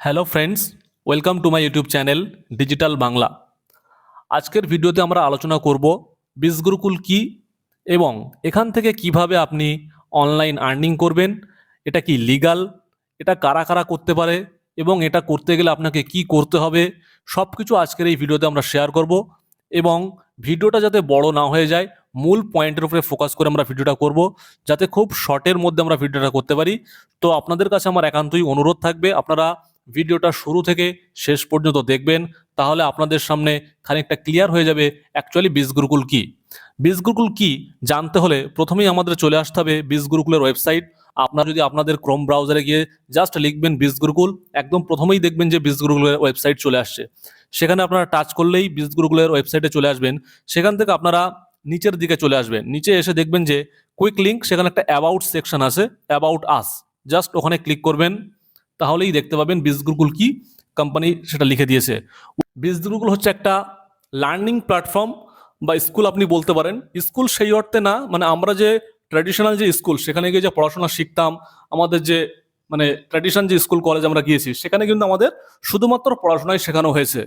Hello friends welcome to my YouTube channel digital Bangla আজকের ভিডিওতে আমরা আলোচনা করব বীজগুরুকুল কি এবং এখান থেকে কীভাবে আপনি অনলাইন আর্নিং করবেন, এটা কি লিগাল এটা কারা কারা করতে পারে এবং এটা করতে গেলে আপনাকে কি করতে হবে সব কিছু আজকের এই ভিডিওতে আমরা শেয়ার করব এবং ভিডিওটা যাতে বড় না হয়ে যায়, মূল পয়েন্টের উপরে ফোকাস করে আমরা ভিডিওটা করব, যাতে খুব শর্টের মধ্যে আমরা ভিডিওটা করতে পারি। তো আপনাদের কাছে আমার একান্তই অনুরোধ থাকবে, আপনারা ভিডিওটা শুরু থেকে শেষ পর্যন্ত দেখবেন, তাহলে আপনাদের সামনে খানিকটা ক্লিয়ার হয়ে যাবে অ্যাকচুয়ালি বীজগুরুকুল কি। বীজগুরুকুল কি জানতে হলে প্রথমেই আমাদের চলে আসতে হবে বীজগুরুকুলের ওয়েবসাইট আপনারা যদি আপনাদের ক্রোম ব্রাউজারে গিয়ে জাস্ট লিখবেন বীজগুরুকুল একদম প্রথমেই দেখবেন যে বীজগুরুকুলের ওয়েবসাইট চলে আসছে। সেখানে আপনারা টাচ করলেই বীজগুরুকুলের ওয়েবসাইটে চলে আসবেন। সেখান থেকে আপনারা নিচের দিকে চলে আসবেন। নিচে এসে দেখবেন যে কুইক লিঙ্ক সেখানে একটা অ্যাবাউট সেকশন আছে অ্যাবাউট আস জাস্ট ওখানে ক্লিক করবেন। তাহলেই দেখতে পাবেন বীজগুরুকুল কি কোম্পানি সেটা লিখে দিয়েছে। বীজগুরুকুল হচ্ছে একটা লার্নিং প্ল্যাটফর্ম বা স্কুল আপনি বলতে পারেন। স্কুল সেই অর্থে না মানে আমরা যে ট্র্যাডিশনাল যে স্কুল সেখানে গিয়ে যে পড়াশোনা শিখতাম, আমাদের যে মানে ট্র্যাডিশন যে স্কুল কলেজ আমরা গিয়েছি, সেখানে কিন্তু আমাদের শুধুমাত্র পড়াশোনাই শেখানো হয়েছে।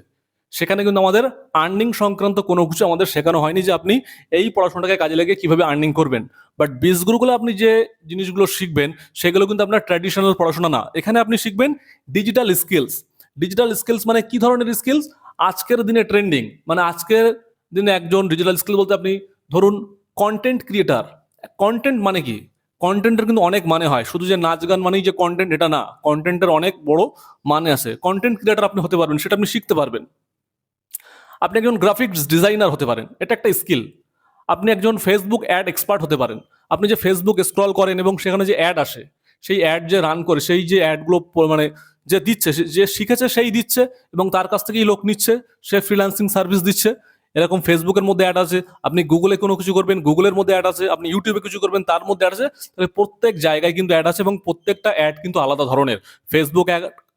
সেখানে কিন্তু আমাদের আর্নিং সংক্রান্ত কোনো কিছু আমাদের শেখানো হয়নি যে আপনি এই পড়াশোনাটাকে কাজে লাগিয়ে কীভাবে আর্নিং করবেন। বাট বীজগুলোগুলো আপনি যে জিনিসগুলো শিখবেন, সেগুলো কিন্তু আপনার ট্র্যাডিশনাল পড়াশোনা না। এখানে আপনি শিখবেন ডিজিটাল স্কিলস ডিজিটাল স্কিলস মানে কি ধরনের স্কিলস আজকের দিনে ট্রেন্ডিং মানে আজকের দিনে একজন ডিজিটাল স্কিল বলতে আপনি ধরুন কন্টেন্ট ক্রিয়েটার কন্টেন্ট মানে কি? কন্টেন্টের কিন্তু অনেক মানে হয়। শুধু যে নাচ গান মানেই যে কন্টেন্ট এটা না। কন্টেন্টের অনেক বড় মানে আছে। কন্টেন্ট ক্রিয়েটার আপনি হতে পারবেন, সেটা আপনি শিখতে পারবেন। আপনি একজন গ্রাফিক্স ডিজাইনার হতে পারেন, এটা একটা স্কিল আপনি একজন ফেসবুক অ্যাড এক্সপার্ট হতে পারেন। আপনি যে ফেসবুক স্ক্রল করেন এবং সেখানে যে অ্যাড আসে, সেই অ্যাড যে রান করে, সেই যে অ্যাডগুলো মানে যে দিচ্ছে যে শিখেছে সেই দিচ্ছে এবং তার কাছ থেকেই লোক নিচ্ছে, সে ফ্রিল্যান্সিং সার্ভিস দিচ্ছে। এরকম ফেসবুকের মধ্যে অ্যাড আছে, আপনি গুগলে কোনো কিছু করবেন গুগলের মধ্যে অ্যাড আছে, আপনি ইউটিউবে কিছু করবেন, তার মধ্যে অ্যাড আছে। তাহলে প্রত্যেক জায়গায় কিন্তু অ্যাড আছে এবং প্রত্যেকটা অ্যাড কিন্তু আলাদা ধরনের। ফেসবুক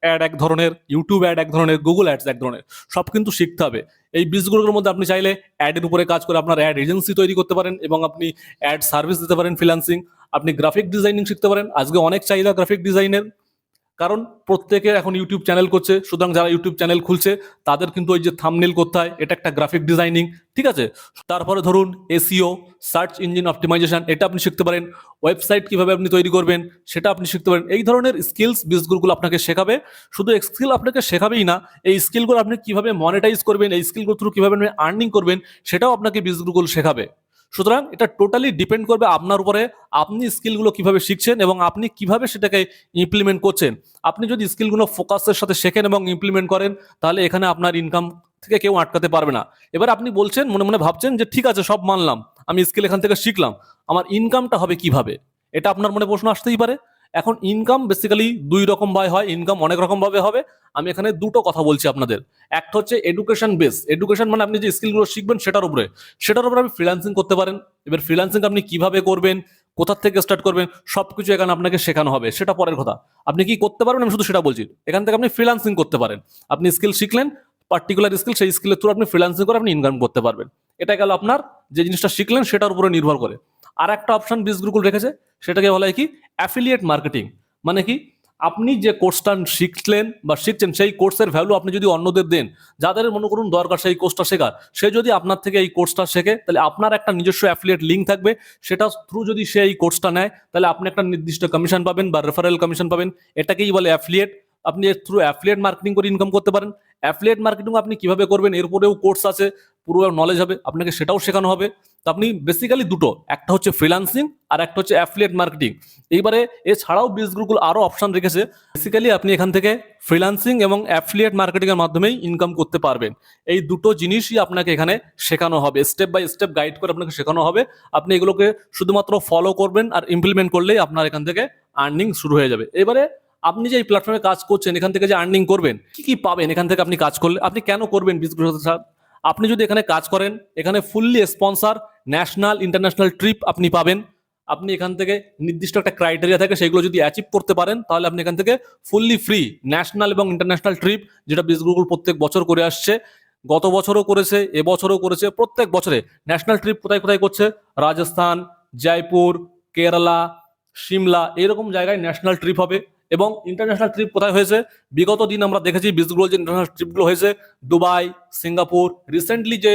অ্যাড এক ধরনের ইউটিউব অ্যাড এক ধরনের গুগল অ্যাডস এক ধরনের, সব কিন্তু শিখতে হবে। এই বীজগুলোর মধ্যে আপনি চাইলে অ্যাডের উপরে কাজ করে আপনার অ্যাড এজেন্সি তৈরি করতে পারেন এবং আপনি অ্যাড সার্ভিস দিতে পারেন ফ্রিলান্সিং আপনি গ্রাফিক ডিজাইনিং শিখতে পারেন। আজকে অনেক চাহিদা গ্রাফিক ডিজাইনের কারণ প্রত্যেকে এখন ইউটিউব চ্যানেল করছে, সুতরাং যারা ইউটিউব চ্যানেল খুলছে, তাদের কিন্তু ওই যে থামনেল করতে হয়, এটা একটা গ্রাফিক ডিজাইনিং ঠিক আছে? তারপরে ধরুন এসিও সার্চ ইঞ্জিন অপটিমাইজেশন এটা আপনি শিখতে পারেন ওয়েবসাইট কীভাবে আপনি তৈরি করবেন, সেটা আপনি শিখতে পারেন। এই ধরনের স্কিলস বিজগুলো আপনাকে শেখাবে। শুধু স্কিল আপনাকে শেখাবেই না, এই স্কিলগুলো আপনি কীভাবে মনিটাইজ করবেন, এই স্কিলগুলো থ্রু কীভাবে আপনি আর্নিং করবেন, সেটাও আপনাকে বিজগুলো শেখাবে। সুতরাং এটা টোটালি ডিপেন্ড করবে আপনার উপরে, আপনি স্কিলগুলো কীভাবে শিখছেন এবং আপনি কীভাবে সেটাকে ইমপ্লিমেন্ট করছেন। আপনি যদি স্কিলগুলো ফোকাসের সাথে শেখেন এবং ইমপ্লিমেন্ট করেন, তাহলে এখানে আপনার ইনকাম থেকে কেউ আটকাতে পারবে না। এবার আপনি বলছেন, মনে মনে ভাবছেন যে ঠিক আছে, সব মানলাম, আমি স্কিল এখান থেকে শিখলাম, আমার ইনকামটা হবে কীভাবে? এটা আপনার মনে প্রশ্ন আসতেই পারে। এখন ইনকাম বেসিক্যালি দুই রকম ভাবে হয় ইনকাম অনেক রকম ভাবে হবে। আমি এখানে দুটো কথা বলছি আপনাদের। একটা হচ্ছে এডুকেশন বেস এডুকেশন মানে আপনি যে স্কিলগুলো শিখবেন সেটার উপরে। সেটার উপরে আপনি ফ্রিল্যান্সিং করতে পারেন। এবার ফ্রিল্যান্সিং আপনি কীভাবে করবেন? কোথা থেকে স্টার্ট করবেন? সবকিছু এখানে আপনাকে শেখানো হবে। সেটা পরের কথা। আপনি কি করতে পারবেন? আমি শুধু সেটা বলছি। এখান থেকে আপনি ফ্রিল্যান্সিং করতে পারেন। আপনি স্কিল শিখলেন পার্টিকুলার স্কিল সেই স্কিলের থ্রু আপনি ফ্রিল্যান্সিং করে আপনি ইনকাম করতে পারবেন। এটা গেল আপনার যে জিনিসটা শিখলেন সেটার উপরে নির্ভর করে। আর একটা অপশন বিজগুরুকুল রেখেছে, সেটাকে বলা হয় কি? অ্যাফিলিয়েট মার্কেটিং মানে কি? আপনি যে কোর্সটা শিখলেন বা শিখছেন, সেই কোর্সের ভ্যালু আপনি যদি অন্যদের দেন, যাদের মনে করুন দরকার সেই কোর্সটা শেখার, সে যদি আপনার থেকে এই কোর্সটা শেখে, তাহলে আপনার একটা নিজস্ব অ্যাফিলিয়েট লিঙ্ক থাকবে। সেটা থ্রু যদি সে এই কোর্সটা নেয়, তাহলে আপনি একটা নির্দিষ্ট কমিশন পাবেন বা রেফারেল কমিশন পাবেন। এটাকেই বলে অ্যাফিলিয়েট আপনি এর থ্রু অ্যাফিলিয়েট মার্কেটিং করে ইনকাম করতে পারেন। অ্যাফিলিয়েট মার্কেটিং আপনি কীভাবে করবেন? এরপরেও কোর্স আছে। পুরো নলেজ হবে, আপনাকে সেটাও শেখানো হবে। তো আপনি বেসিক্যালি দুটো, একটা হচ্ছে ফ্রিলান্সিং আর একটা হচ্ছে অ্যাফিলিয়েট মার্কেটিং এইবারে এছাড়াও বিজ গ্রুপগুলো আরও অপশান রেখেছে। বেসিক্যালি আপনি এখান থেকে ফ্রিলান্সিং এবং অ্যাফিলিয়েট মার্কেটিংয়ের মাধ্যমেই ইনকাম করতে পারবেন। এই দুটো জিনিসই আপনাকে এখানে শেখানো হবে। স্টেপ বাই স্টেপ গাইড করে আপনাকে শেখানো হবে। আপনি এগুলোকে শুধুমাত্র ফলো করবেন আর ইমপ্লিমেন্ট করলেই আপনার এখান থেকে আর্নিং শুরু হয়ে যাবে। এবারে আপনি যে এই প্ল্যাটফর্মে কাজ করছেন, এখান থেকে যে আর্নিং করবেন, কি কি পাবেন এখান থেকে আপনি কাজ করলে? আপনি কেন করবেন বিজগ্রুপ আপনি যদি এখানে কাজ করেন, এখানে fully sponsor national international trip আপনি পাবেন। আপনি এখান থেকে নির্দিষ্ট একটা ক্রাইটেরিয়া থাকে, সেগুলো যদি অ্যাচিভ করতে পারেন, তাহলে আপনি এখান থেকে ফুললি ফ্রি ন্যাশনাল এবং ইন্টারন্যাশনাল ট্রিপ যেটা বিজগুগল প্রত্যেক বছর করে আসছে। গত বছরও করেছে এবছরও করেছে, প্রত্যেক বছরে। ন্যাশনাল ট্রিপ কোথায় কোথায় করছে? রাজস্থান, জয়পুর, কেরালা, সিমলা, এরকম জায়গায় ন্যাশনাল ট্রিপ হবে। এবং ইন্টারন্যাশনাল ট্রিপ কোথায় হয়েছে? বিগত দিন আমরা দেখেছি বিজগুলো যে ইন্টারন্যাশনাল ট্রিপগুলো হয়েছে দুবাই সিঙ্গাপুর রিসেন্টলি যে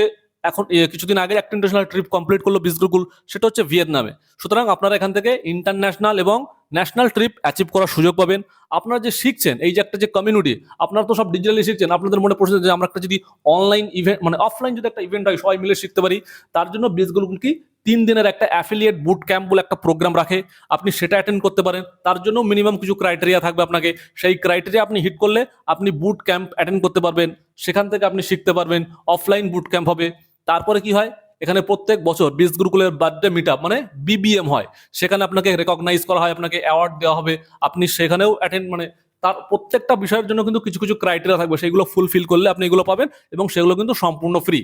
এখন কিছুদিন আগে একটা ইন্টারন্যাশনাল ট্রিপ কমপ্লিট করল বিজগুল সেটা হচ্ছে ভিয়েতনামে। সুতরাং আপনারা এখান থেকে ইন্টারন্যাশনাল এবং ন্যাশনাল ট্রিপ অ্যাচিভ করার সুযোগ পাবেন। আপনারা যে শিখছেন, এই যে একটা যে কমিউনিটি আপনারা তো সব ডিজিটালি শিখছেন, আপনাদের মনে পড়ছে যে আমরা একটা যদি অনলাইন ইভেন্ট মানে অফলাইন যদি একটা ইভেন্ট হয়, সবাই মিলে শিখতে পারি, তার জন্য বিজগুল কি তিন দিনের একটা অ্যাফিলিয়েট বুট ক্যাম্প বলে একটা প্রোগ্রাম রাখে। আপনি সেটা অ্যাটেন্ড করতে পারেন। তার জন্য মিনিমাম কিছু ক্রাইটেরিয়া থাকবে আপনাকে। সেই ক্রাইটেরিয়া আপনি হিট করলে আপনি বুট ক্যাম্প অ্যাটেন্ড করতে পারবেন। সেখান থেকে আপনি শিখতে পারবেন। অফলাইন বুট ক্যাম্প হবে। তারপরে কি হয়? এখানে প্রত্যেক বছর বিশ গুরুকুলের বার্থডে মিট আপ মানে বিবিএম হয়। সেখানে আপনাকে রেকগনাইজ করা হয়, আপনাকে অ্যাওয়ার্ড দেওয়া হবে। আপনি সেখানেও অ্যাটেন্ড মানে তার প্রত্যেকটা বিষয়ের জন্য কিন্তু কিছু কিছু ক্রাইটেরিয়া থাকবে। সেগুলো ফুলফিল করলে আপনি এগুলো পাবেন এবং সেগুলো কিন্তু সম্পূর্ণ ফ্রি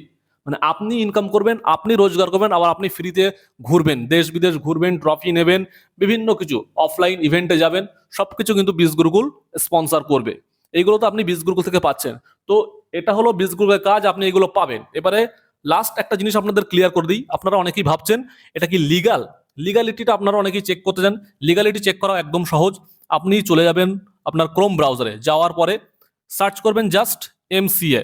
মানে আপনি ইনকাম করবেন, আপনি রোজগার করবেন, আবার আপনি ফ্রিতে ঘুরবেন, দেশ বিদেশ ঘুরবেন ট্রফি নেবেন, বিভিন্ন কিছু অফলাইন ইভেন্টে যাবেন সব কিছু কিন্তু বিশ গুরুকুল স্পন্সর করবে। এইগুলো তো আপনি বিশ গুরুকুল থেকে পাচ্ছেন। তো এটা হলো বিশ গুরুকুলের কাজ, আপনি এগুলো পাবেন। এবারে লাস্ট একটা জিনিস আপনাদের ক্লিয়ার করে দিই, আপনারা অনেকেই ভাবছেন, এটা কি লিগাল লিগালিটিটা আপনারা অনেকেই চেক করতে চান। লিগালিটি চেক করা একদম সহজ। আপনি চলে যাবেন আপনার ক্রোম ব্রাউজারে যাওয়ার পরে সার্চ করবেন জাস্ট এমসিএ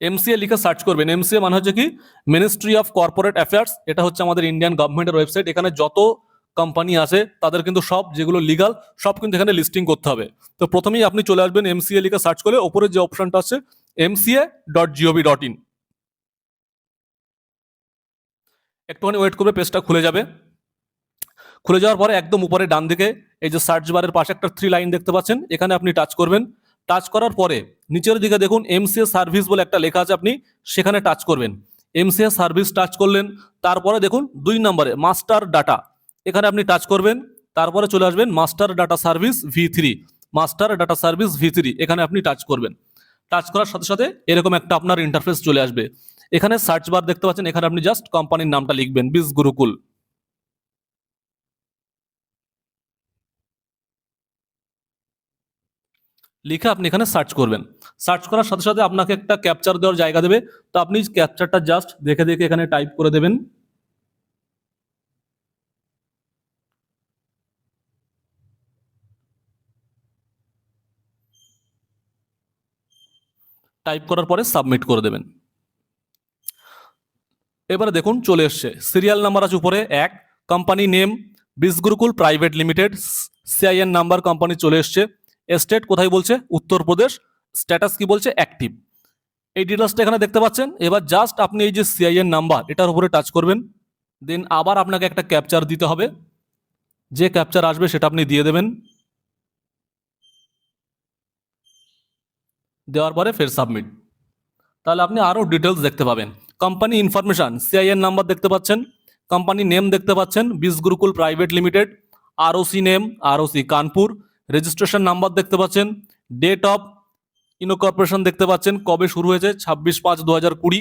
এমসিএ লিখে সার্চ করবেন। এমসিএ মানে হচ্ছে কি? মিনিস্ট্রি অফ কর্পোরেট অ্যাফেয়ার্স এটা হচ্ছে আমাদের ইন্ডিয়ান গভর্নমেন্টের ওয়েবসাইট এখানে যত কোম্পানি আছে, তাদের কিন্তু সব যেগুলো লিগাল সব কিন্তু এখানে লিস্টিং করতে হবে। তো প্রথমেই আপনি চলে আসবেন এমসিএ লিখে সার্চ করলে ওপরে যে অপশনটা আছে MCA dot gov dot in একটুখানি ওয়েট করবে পেজটা খুলে যাবে। খুলে যাওয়ার পরে একদম উপরে ডান দিকে এই যে সার্চ বারের পাশে একটা থ্রি লাইন দেখতে পাচ্ছেন। এখানে আপনি টাচ করবেন। টাচ করার পরে নিচের দিকে দেখুন এমসিএ সার্ভিস বলে একটা লেখা আছে আপনি, সেখানে টাচ করবেন। এমসিএ সার্ভিস টাচ করলেন, তারপরে দেখুন দুই নম্বরে মাস্টার ডাটা এখানে আপনি টাচ করবেন, তারপরে চলে আসবেন master data service V three master data service V three এখানে আপনি টাচ করবেন। টাচ করার সাথে সাথে এরকম একটা আপনার ইন্টারফেস চলে আসবে। এখানে সার্চ বার দেখতে পাচ্ছেন, এখানে আপনি জাস্ট কোম্পানির নামটা লিখবেন বিস গুরুকুল লিখে আপনি এখানে সার্চ করবেন। সার্চ করার সাথে সাথে আপনাকে একটা ক্যাপচার দেওয়ার জায়গা দেবে। তো আপনি ক্যাপচারটা জাস্ট দেখে দেখে এখানে টাইপ করে দেবেন। টাইপ করার পরে সাবমিট করে দেবেন। এবারে দেখুন, চলে এসছে। সিরিয়াল নাম্বার আছে উপরে এক company name Bizgurukul private limited CIN number company চলে এসছে। স্টেট কোথায় বলছে? উত্তরপ্রদেশ। স্ট্যাটাস কি বলছে? অ্যাক্টিভ। এই ডিটেলসটা এখানে দেখতে পাচ্ছেন। এবার জাস্ট আপনি এই যে সিআইএন নাম্বার, এটার উপরে টাচ করবেন। দেন আবার আপনাকে একটা ক্যাপচার দিতে হবে। যে ক্যাপচার আসবে সেটা আপনি দিয়ে দেবেন। দেওয়ার পরে ফের সাবমিট। তাহলে আপনি আরও ডিটেলস দেখতে পাবেন। কোম্পানি ইনফরমেশন সিআইএন নাম্বার দেখতে পাচ্ছেন। কোম্পানি নেম দেখতে পাচ্ছেন। Biz Gurukul private limited ROC name ROC Kanpur. Registration number দেখতে পাচ্ছেন ডেট অফ ইনকর্পোরেশন দেখতে পাচ্ছেন, কবে শুরু হয়েছে, ছাব্বিশ পাঁচ দু হাজার কুড়ি।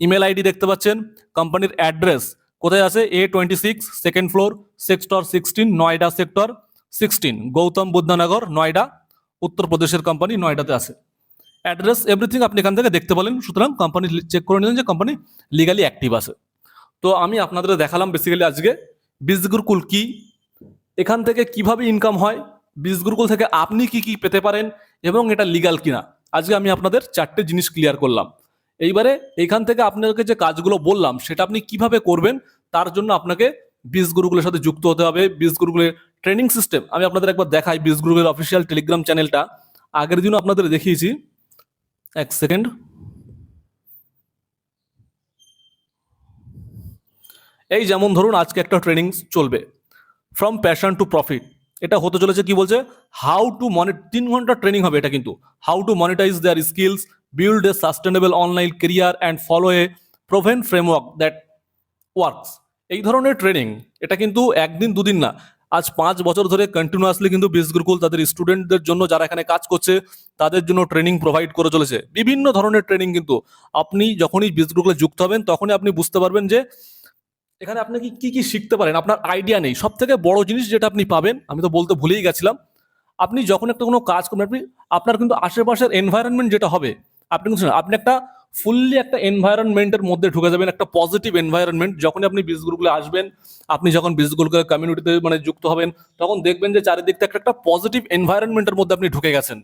ইমেল আইডি দেখতে পাচ্ছেন কোম্পানির অ্যাড্রেস কোথায় আছে? A twenty six second floor sector sixteen Noida sector sixteen Gautam Buddh Nagar, Noida উত্তরপ্রদেশের কোম্পানি নয়ডাতে আছে। অ্যাড্রেস এভরিথিং আপনি এখান থেকে দেখতে পেলেন সুতরাং কোম্পানি চেক করে নিলেন যে কোম্পানি লিগালি অ্যাক্টিভ আছে। তো আমি আপনাদের দেখালাম বেসিক্যালি আজকে, বীজগুরকুল কি, এখান থেকে কীভাবে ইনকাম হয় বীজগুরকুল থেকে আপনি কি কি পেতে পারেন এবং এটা লিগাল কিনা? আজকে আমি আপনাদের চারটে জিনিস ক্লিয়ার করলাম। এইবারে এখান থেকে আপনাকে যে কাজগুলো বললাম, সেটা আপনি কীভাবে করবেন, তার জন্য আপনাকে বিশ গুরুগুলোর সাথে যুক্ত হতে হবে। বিশ গুরুগুলের ট্রেনিং সিস্টেম আমি আপনাদের একবার দেখাই বিশ গুরুগুলের অফিসিয়াল টেলিগ্রাম চ্যানেলটা আগের দিনও আপনাদের দেখিয়েছি। এক সেকেন্ড এই যেমন ধরুন, আজকে একটা ট্রেনিং চলবে। ফ্রম প্যাশন টু প্রফিট এটা হতে চলেছে কি বলছে? হাউ টু মনি তিন ঘণ্টা ট্রেনিং হবে এটা কিন্তু। How to monetise their skills build a sustainable online career and follow a proven framework that works এই ধরনের ট্রেনিং এটা কিন্তু একদিন দুদিন না। আজ পাঁচ বছর ধরে কন্টিনিউয়াসলি কিন্তু বিস গুরুকুল তাদের স্টুডেন্টদের জন্য যারা এখানে কাজ করছে, তাদের জন্য ট্রেনিং প্রোভাইড করে চলেছে। বিভিন্ন ধরনের ট্রেনিং কিন্তু। আপনি যখনই বিস গুরুকুলে যুক্ত হবেন, তখনই আপনি বুঝতে পারবেন যে এখানে আপনি কি কি কি শিখতে পারেন? আপনার আইডিয়া নেই। সব থেকে বড় জিনিস যেটা আপনি পাবেন, আমি তো বলতে ভুলেই গেছিলাম, আপনি যখন একটা কোনো কাজ করবেন, আপনি, আপনার কিন্তু আশেপাশের এনভায়রনমেন্ট যেটা হবে, আপনি কিন্তু আপনি একটা ফুললি একটা এনভায়রনমেন্টের মধ্যে ঢুকে যাবেন, একটা পজিটিভ এনভায়রনমেন্ট যখনই আপনি বীজ গ্রুপগুলো আসবেন, আপনি যখন বীজ গ্রুপের কমিউনিটিতে মানে যুক্ত হবেন, তখন দেখবেন যে চারিদিক থেকে একটা পজিটিভ এনভায়রনমেন্টের মধ্যে আপনি ঢুকে গেছেন।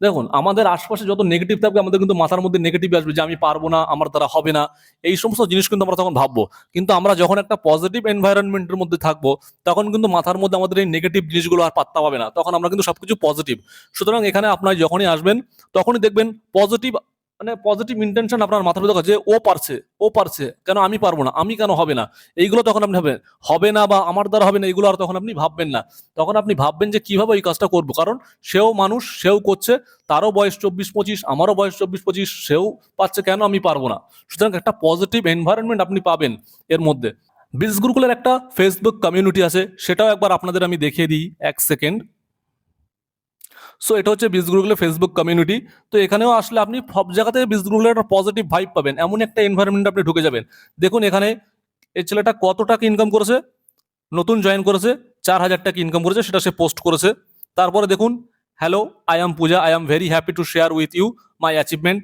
দেখুন, আমাদের আশপাশে যত নেগেটিভ থাকবে, আমাদের কিন্তু মাথার মধ্যে নেগেটিভ আসবে যে আমি পারব না, আমার দ্বারা হবে না। এই সমস্ত জিনিস কিন্তু আমরা তখন ভাববো। কিন্তু আমরা যখন একটা পজিটিভ এনভায়রনমেন্টের মধ্যে থাকব, তখন কিন্তু মাথার মধ্যে আমাদের এই নেগেটিভ জিনিসগুলো আর পাত্তা পাবে না। তখন আমরা কিন্তু সবকিছু পজিটিভ সুতরাং এখানে আপনার যখনই আসবেন, তখনই দেখবেন পজিটিভ মানে পজিটিভ ইন্টেনশন আপনার মাথার মধ্যে যে ও পারছে ও পারছে। কেন আমি পারব না? আমি কেন হবে না? এইগুলো তখন আপনি ভাবেন। হবে না বা আমার দ্বারা হবে না, এগুলো আর তখন আপনি ভাববেন না। তখন আপনি ভাববেন যে কীভাবে এই কাজটা করব। কারণ সেও মানুষ, সেও করছে, তারও বয়স চব্বিশ পঁচিশ, আমারও বয়স চব্বিশ পঁচিশ, সেও পাচ্ছে কেন আমি পারব না? সুতরাং একটা পজিটিভ এনভায়রনমেন্ট আপনি পাবেন এর মধ্যে। বিজ গুরুকুলের একটা ফেসবুক কমিউনিটি আছে, সেটাও একবার আপনাদের আমি দেখিয়ে দিই এক সেকেন্ড সো এটা হচ্ছে বিজ গুরুকুলের ফেসবুক কমিউনিটি তো এখানেও আসলে আপনি সব জায়গাতে গুরুকুলের একটা পজিটিভ ভাইব পাবেন। এমন একটা এনভায়রনমেন্ট আপনি ঢুকে যাবেন। দেখুন এখানে এই ছেলেটা কত টাকা ইনকাম করেছে? নতুন জয়েন করেছে, চার হাজার টাকা ইনকাম করেছে, সেটা সে পোস্ট করেছে। তারপরে দেখুন hello I am Puja I am very happy to share with you my achievement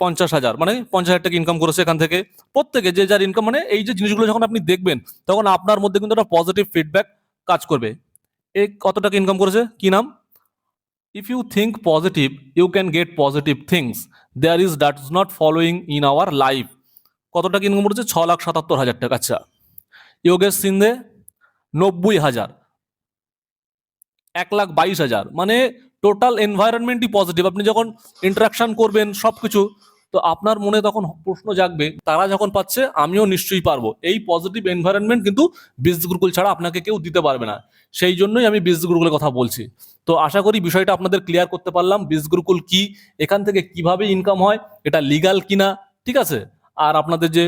পঞ্চাশ হাজার। মানে পঞ্চাশ হাজার টাকা ইনকাম করেছে এখান থেকে। প্রত্যেকে যে যার ইনকাম মানে এই যে জিনিসগুলো যখন আপনি দেখবেন, তখন আপনার মধ্যে কিন্তু একটা পজিটিভ ফিডব্যাক কাজ করবে। এ কত টাকা ইনকাম করেছে? কি নাম? If you think positive you can get positive things there is that is not following in our life. কত টাকা ইনকাম ছ লাখ সাতাত্তর হাজার টাকা আচ্ছা। যোগেশ সিন্ধে নব্বই হাজার। এক লাখ বাইশ হাজার। মানে টোটাল এনভায়রনমেন্টই পজিটিভ আপনি যখন ইন্টারাকশন করবেন সব কিছু তো আপনার মনে তখন প্রশ্ন জাগবে, তারা যখন পাচ্ছে, আমিও নিশ্চয়ই পারব। এই পজিটিভ এনভায়রনমেন্ট কিন্তু বিজ গুরুকুল ছাড়া আপনাকে কেউ দিতে পারবে না। সেই জন্যই আমি বিজ গুরুকুলের কথা বলছি। তো আশা করি বিষয়টা আপনাদের ক্লিয়ার করতে পারলাম বিজ গুরুকুল কি, এখান থেকে কীভাবে ইনকাম হয়, এটা লিগাল কিনা, ঠিক আছে? আর আপনাদের যে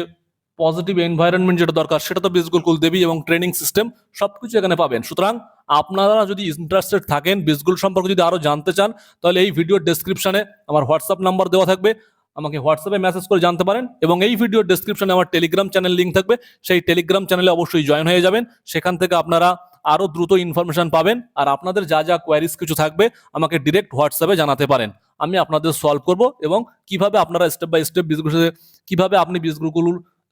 পজিটিভ এনভায়রনমেন্ট যেটা দরকার, সেটা তো বিজ গুরুকুল দেবী এবং ট্রেনিং সিস্টেম সবকিছু এখানে পাবেন। সুতরাং আপনারা যদি ইন্টারেস্টেড থাকেন বিজগুল সম্পর্কে যদি আরও জানতে চান, তাহলে এই ভিডিওর ডেসক্রিপশনে আমার হোয়াটসঅ্যাপ নাম্বার দেওয়া থাকবে। আমাকে হোয়াটসঅ্যাপে মেসেজ করে জানতে পারেন এবং এই ভিডিওর ডেসক্রিপশনে আমার টেলিগ্রাম চ্যানেল লিঙ্ক থাকবে। সেই টেলিগ্রাম চ্যানেলে অবশ্যই জয়েন হয়ে যাবেন। সেখান থেকে আপনারা আরও দ্রুত ইনফরমেশন পাবেন আর আপনাদের যা যা কোয়ারিজ কিছু থাকবে আমাকে ডিরেক্ট হোয়াটসঅ্যাপে জানাতে পারেন। আমি আপনাদের সলভ করব এবং কীভাবে আপনারা স্টেপ বাই স্টেপ বিজগুলো কীভাবে আপনি বিজগুলো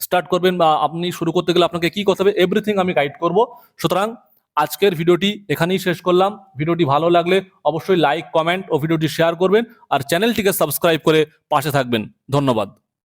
স্টার্ট করবেন বা আপনি শুরু করতে গেলে আপনাকে কি করতে হবে এভরিথিং আমি গাইড করব। সুতরাং আজকের ভিডিওটি এখানেই শেষ করলাম। ভিডিওটি ভালো লাগলে অবশ্যই লাইক কমেন্ট ও ভিডিওটি শেয়ার করবেন আর চ্যানেলটিকে সাবস্ক্রাইব করে পাশে থাকবেন। ধন্যবাদ।